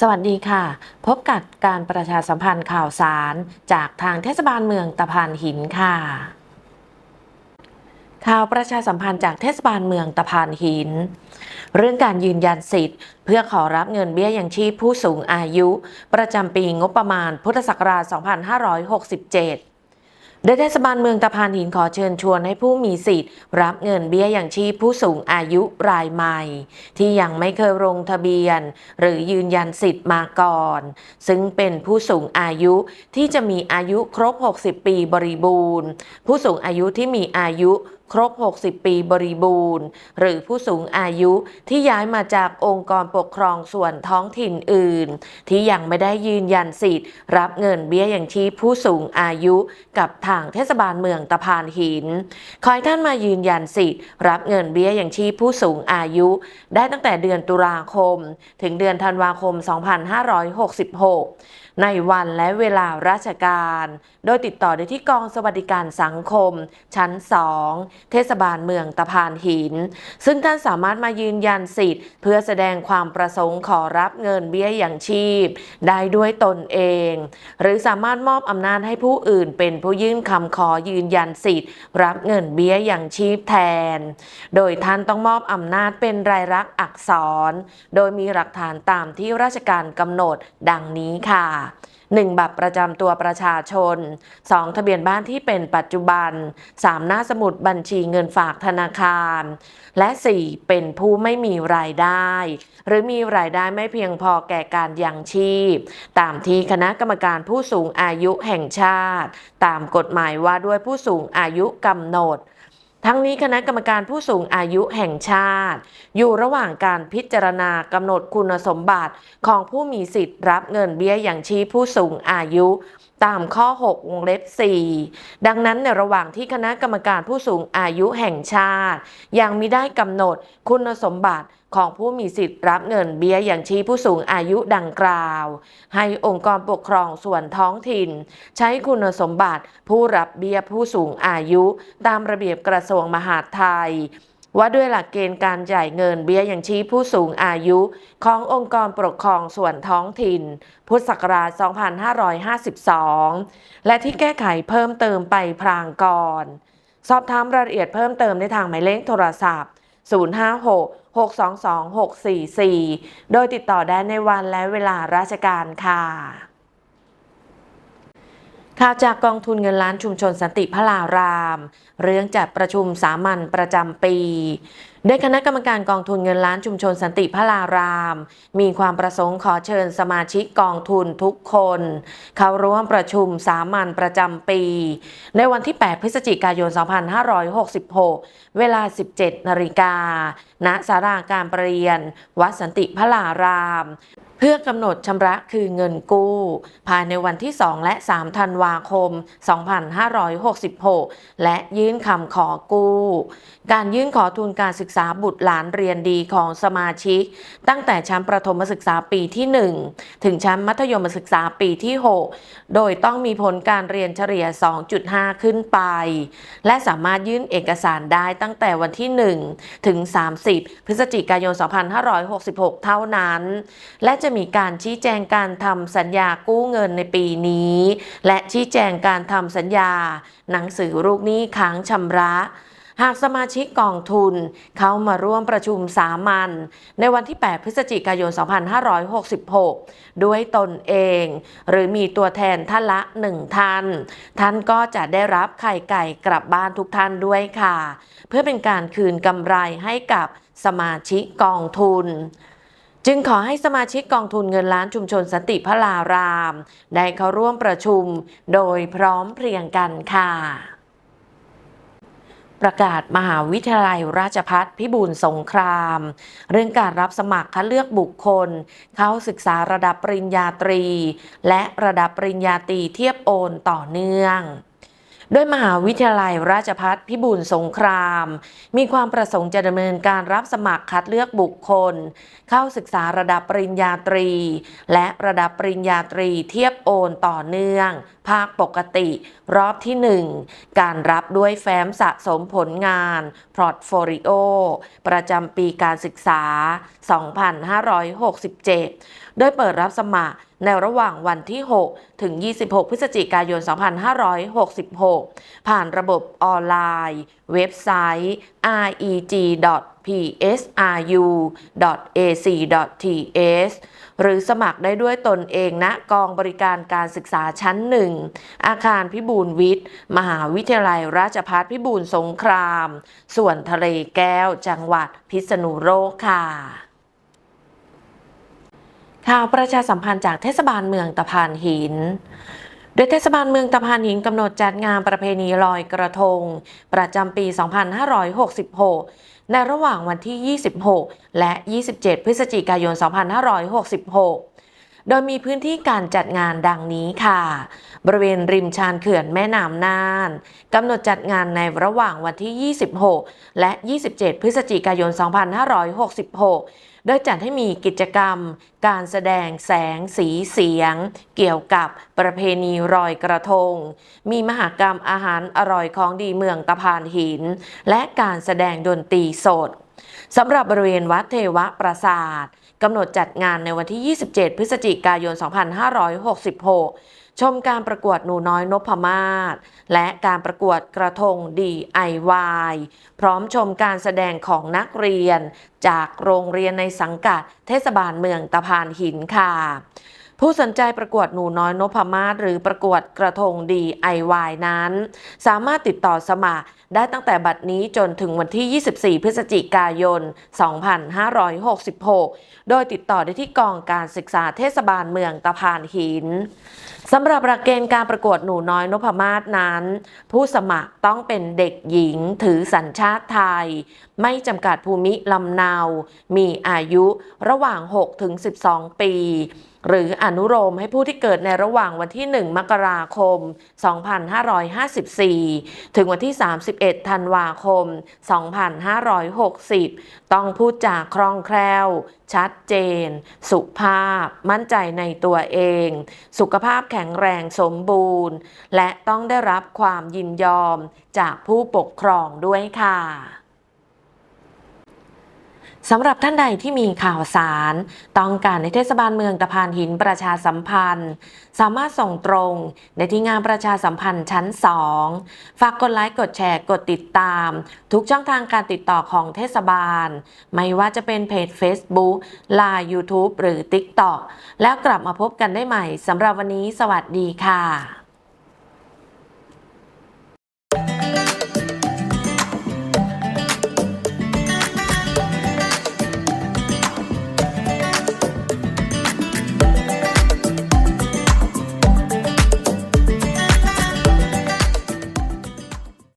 สวัสดีค่ะ พบกับการประชาสัมพันธ์ข่าวสารจากทางเทศบาลเมืองตะพานหินค่ะ ข่าวประชาสัมพันธ์จากเทศบาลเมืองตะพานหิน เรื่องการยืนยันสิทธิ์ เพื่อขอรับเงินเบี้ยยังชีพผู้สูงอายุ ประจำปีงบประมาณพุทธศักราช 2567 โดยเทศบาลเมืองตะพานหินขอเชิญชวนให้ผู้มีสิทธิ์ รับเงินเบี้ยอย่างชีพผู้สูงอายุรายใหม่ ที่ยังไม่เคยลงทะเบียน หรือยืนยันสิทธิ์มาก่อน ซึ่งเป็นผู้สูงอายุที่จะมีอายุครบ 60 ปีบริบูรณ์ ผู้สูงอายุที่มีอายุ ครบ 60 ปีบริบูรณ์ หรือผู้สูงอายุที่ย้ายมาจากองค์กรปกครองส่วนท้องถิ่นอื่น ที่ยังไม่ได้ยืนยันสิทธิ์ รับเงินเบี้ยอย่างชีพผู้สูงอายุกับทางเทศบาลเมืองตะพานหิน ขอให้ท่านมายืนยันสิทธิ์ รับเงินเบี้ยอย่างชีพผู้สูงอายุ ได้ตั้งแต่เดือนตุลาคม ถึงเดือนธันวาคม 2566 ในวันและเวลาราชการ โดยติดต่อได้ที่กองสวัสดิการสังคม ชั้น 2เทศบาลเมืองตะพานหิน ซึ่งท่านสามารถมายืนยันสิทธิ์ เพื่อแสดงความประสงค์ขอรับเงินเบี้ยอย่างชีพ ได้ด้วยตนเอง หรือสามารถมอบอำนาจให้ผู้อื่นเป็นผู้ยื่นคำขอยืนยันสิทธิ์ รับเงินเบี้ยอย่างชีพแทน โดยท่านต้องมอบอำนาจเป็นรายลักษณ์อักษร โดยมีหลักฐานตามที่ราชการกำหนดดังนี้ค่ะ 1. บัตรประจำตัวประชาชน 2. ทะเบียนบ้านที่เป็นปัจจุบัน 3. หน้าสมุดบัญชีเงินฝากธนาคาร และ 4. เป็นผู้ไม่มีรายได้ หรือมีรายได้ไม่เพียงพอแก่การยังชีพ ตามที่คณะกรรมการผู้สูงอายุแห่งชาติ ตามกฎหมายว่าด้วยผู้สูงอายุกำหนด ทั้งนี้คณะกรรมการผู้สูงอายุแห่งชาติ อยู่ระหว่างการพิจารณากำหนดคุณสมบัติของผู้มีสิทธิ์รับเงินเบี้ยอย่างชีพผู้สูงอายุตามข้อ 6 วงเล็บ 4 ดังนั้นในระหว่างที่คณะกรรมการผู้สูงอายุแห่งชาติ ยังมิได้กำหนดคุณสมบัติ ของผู้มีสิทธิ์รับเงินเบี้ยอย่างชีพผู้สูงอายุดังกล่าว ให้องค์กรปกครองส่วนท้องถิ่น ใช้คุณสมบัติผู้รับเบี้ยผู้สูงอายุตามระเบียบกระทรวงมหาดไทยว่าด้วยหลักเกณฑ์การจ่ายเงินเบี้ยอย่างชีพผู้สูงอายุ ขององค์กรปกครองส่วนท้องถิ่น พุทธศักราช 2552 และที่แก้ไขเพิ่มเติมไปพรางก่อน สอบถามรายละเอียดเพิ่มเติมในทางหมายเลขโทรศัพท์ 056 622 644 โดยติดต่อได้ในวันและเวลาราชการค่ะข่าวจากกองทุนเงินล้านชุมชนสันติพระลาราม เรื่องจัดประชุมสามัญประจำปี โดยคณะกรรมการกองทุนเงินล้านชุมชนสันติพระลาราม มีความประสงค์ขอเชิญสมาชิกกองทุนทุกคน เข้าร่วมประชุมสามัญประจำปี ในวันที่ 8 พฤศจิกายน 2566 เวลา 17 นาฬิกา ณ สาราการประเรียน วัดสันติพระลาราม เพื่อกำหนดชำระคือเงินกู้ ภายในวันที่ 2 และ 3 ธันวาคม 2566 และยื่นคำขอกู้ การยื่นขอทุนการศึกษาบุตรหลานเรียนดีของสมาชิก ตั้งแต่ชั้นประถมศึกษาปีที่ 1 ถึงชั้นมัธยมศึกษาปีที่ 6 โดยต้องมีผลการเรียนเฉลี่ย 2.5 ขึ้นไป และสามารถยื่นเอกสารได้ตั้งแต่วันที่ 1 ถึง 30 พฤศจิกายน 2566 เท่านั้น และจะมีการชี้แจงการทำสัญญากู้เงินในปีนี้ และชี้แจงการทำสัญญา หนังสือลูกหนี้ค้างชำระ หากสมาชิกกองทุน เข้ามาร่วมประชุมสามัญในวันที่ 8 พฤศจิกายน 2566 ด้วยตนเอง หรือมีตัวแทนท่านละ1ท่าน ท่านก็จะได้รับไข่ไก่กลับบ้านทุกท่านด้วยค่ะ เพื่อเป็นการคืนกำไรให้กับสมาชิกกองทุนจึงขอให้สมาชิกกองทุนเงินล้านชุมชนสันติพระลาราม ได้เข้าร่วมประชุมโดยพร้อมเพรียงกันค่ะ ประกาศมหาวิทยาลัยราชพัฒพิบูลสงคราม เรื่องการรับสมัครคัดเลือกบุคคล เข้าศึกษาระดับปริญญาตรี และระดับปริญญาตรีเทียบโอนต่อเนื่องโดยมหาวิทยาลัยราชพัฒพิบูลสงคราม มีความประสงค์จะดำเนินการรับสมัครคัดเลือกบุคคล เข้าศึกษาระดับปริญญาตรี และระดับปริญญาตรีเทียบโอนต่อเนื่องภาคปกติ รอบที่ 1 การรับด้วยแฟ้มสะสมผลงาน พอร์ตโฟลิโอ ประจำปีการศึกษา 2567 โดยเปิดรับสมัครในระหว่างวันที่ 6 ถึง 26 พฤศจิกายน 2566 ผ่านระบบออนไลน์ เว็บไซต์ reg.psiu.ac.th หรือสมัครได้ด้วยตนเองณกองบริการการศึกษาชั้นหนึ่งอาคารพิบูลวิทย์ มหาวิทยาลัยราชภัฏพิบูลสงคราม ส่วนทะเลแก้วจังหวัดพิษณุโลกค่ะข่าวประชาสัมพันธ์จากเทศบาลเมืองตะพานหิน โดยเทศบาลเมืองตะพานหินกำหนดจัดงานประเพณีลอยกระทง ประจำปี 2566 ในระหว่างวันที่ 26 และ 27 พฤศจิกายน 2566 โดยมีพื้นที่การจัดงานดังนี้ค่ะ บริเวณริมชานเขื่อนแม่น้ำน่านกำหนดจัดงานในระหว่างวันที่ 26 และ 27 พฤศจิกายน 2566 โดยจัดให้มีกิจกรรม การแสดงแสงสีเสียง เกี่ยวกับประเพณีรอยกระทง มีมหากรรมอาหารอร่อยของดีเมืองตะพานหิน และการแสดงดนตรีสดสำหรับบริเวณวัดเทวปราสาท กำหนดจัดงานในวันที่ 27 พฤศจิกายน 2566 ชมการประกวดหนูน้อยนพมาศและการประกวดกระทง DIY พร้อมชมการแสดงของนักเรียน จากโรงเรียนในสังกัดเทศบาลเมืองตะพานหินค่ะ ผู้สนใจประกวดหนูน้อยนพมาศหรือประกวดกระทง DIY นั้น สามารถติดต่อสมัครได้ตั้งแต่บัดนี้จนถึงวันที่ 24 พฤศจิกายน 2566 โดยติดต่อได้ที่กองการศึกษาเทศบาลเมืองตะพานหินสำหรับหลักเกณฑ์การประกวดหนูน้อยนพมาศนั้น ผู้สมัครต้องเป็นเด็กหญิงถือสัญชาติไทย ไม่จำกัดภูมิลำเนา มีอายุระหว่าง 6 ถึง 12 ปี หรืออนุโลมให้ผู้ที่เกิดในระหว่างวันที่ 1 มกราคม 2554 ถึงวันที่ 31 ธันวาคม 2560 ต้องพูดจาคล่องแคล่ว ชัดเจน สุภาพ มั่นใจในตัวเอง สุขภาพแข็งแรงสมบูรณ์ และต้องได้รับความยินยอมจากผู้ปกครองด้วยค่ะ สำหรับท่านใดที่มีข่าวสาร ต้องการในเทศบาลเมืองตะพานหินประชาสัมพันธ์ สามารถส่งตรงในที่งานประชาสัมพันธ์ชั้น 2 ฝากกดไลค์กดแชร์กดติดตาม ทุกช่องทางการติดต่อของเทศบาล ไม่ว่าจะเป็นเพจ Facebook Line YouTube หรือ TikTok แล้วกลับมาพบกันได้ใหม่สำหรับวันนี้สวัสดีค่ะ